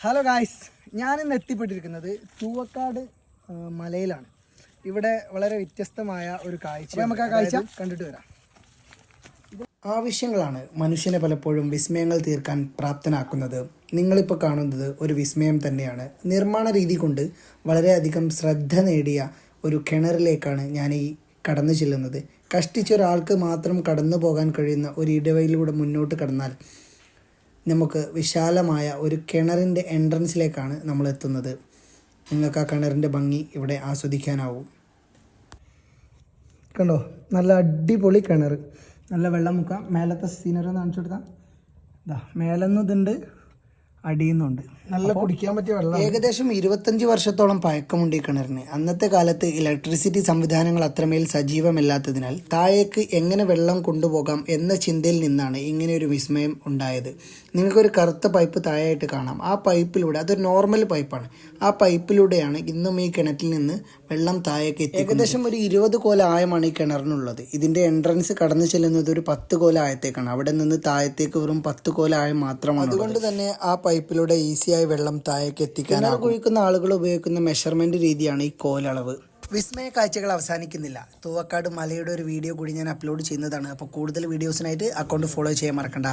Hello guys ഞാനിന്ന് എത്തിപ്പെട്ടിരിക്കുന്നത് തൂവക്കാട് മലയിലാണ്. ഇവിടെ വളരെ വ്യത്യസ്തമായ ഒരു കാഴ്ച നമുക്ക് ആ കാഴ്ച കണ്ടിട്ട് വരാം. ആവശ്യങ്ങളാണ് മനുഷ്യനെ പലപ്പോഴും വിസ്മയങ്ങൾ തീർക്കാൻ പ്രാപ്തനാക്കുന്നത്. നിങ്ങളിപ്പോൾ കാണുന്നത് ഒരു വിസ്മയം തന്നെയാണ്. നിർമ്മാണ രീതി കൊണ്ട് വളരെയധികം ശ്രദ്ധ നേടിയ ഒരു കിണറിലേക്കാണ് ഞാൻ ഈ കടന്നു ചെല്ലുന്നത്. കഷ്ടിച്ച ഒരാൾക്ക് മാത്രം കടന്നു പോകാൻ കഴിയുന്ന ഒരു ഇടവയിലൂടെ മുന്നോട്ട് കടന്നാൽ നമുക്ക് വിശാലമായ ഒരു കിണറിന്റെ എൻട്രൻസിലേക്കാണ് നമ്മൾ എത്തുന്നത് നിങ്ങൾക്ക് ആ കിണറിന്റെ ഭംഗി ഇവിടെ ആസ്വദിക്കാനാവും. കണ്ടോ? നല്ല അടിപൊളി കിണർ. നല്ല വെള്ളം മുക്കാം മേലത്തെ സീനറി കാണിച്ചു കൊടുക്കാം. ഇതാ മേലെന്ന് ഇതുണ്ട് അടിയുന്നുണ്ട് നല്ല കുടിക്കാൻ പറ്റിയ വെള്ളം ഏകദേശം ഇരുപത്തഞ്ച് വർഷത്തോളം പഴക്കമുണ്ട് ഈ കിണറിന്. അന്നത്തെ കാലത്ത് ഇലക്ട്രിസിറ്റി സംവിധാനങ്ങൾ അത്രമേൽ സജീവമല്ലാത്തതിനാൽ താഴേക്ക് എങ്ങനെ വെള്ളം കൊണ്ടുപോകാം എന്ന ചിന്തയിൽ നിന്നാണ് ഇങ്ങനെ ഒരു വിസ്മയം ഉണ്ടായത്. നിങ്ങൾക്കൊരു കറുത്ത പൈപ്പ് താഴെയായിട്ട് കാണാം. ആ പൈപ്പിലൂടെ അതൊരു നോർമൽ പൈപ്പാണ്. ആ പൈപ്പിലൂടെയാണ് ഇന്നും ഈ കിണറ്റിൽ നിന്ന് വെള്ളം താഴേക്ക് എത്തി ഏകദേശം ഒരു ഇരുപത് കോല ആയമാണ് ഈ കിണറിനുള്ളത്. ഇതിന്റെ എൻട്രൻസ് കടന്നു ചെല്ലുന്നത് ഒരു പത്ത് കോല ആയത്തേക്കാണ്. അവിടെ നിന്ന് താഴത്തേക്ക് വെറും പത്ത് കോല ആയം മാത്രമാണ് അതുകൊണ്ട് തന്നെ ആ പൈപ്പിലൂടെ ഈസിയായി വെള്ളം താഴേക്ക് എത്തിക്കാൻ കുഴിക്കുന്ന ആളുകൾ ഉപയോഗിക്കുന്ന മെഷർമെന്റ് രീതിയാണ് ഈ കോലളവ്. വിസ്മയ കാഴ്ചകൾ അവസാനിക്കുന്നില്ല. തൂവക്കാട് മലയുടെ ഒരു വീഡിയോ കൂടി ഞാൻ അപ്ലോഡ് ചെയ്യുന്നതാണ്. അപ്പോൾ കൂടുതൽ വീഡിയോസിനായിട്ട് അക്കൗണ്ട് ഫോളോ ചെയ്യാൻ മറക്കണ്ട.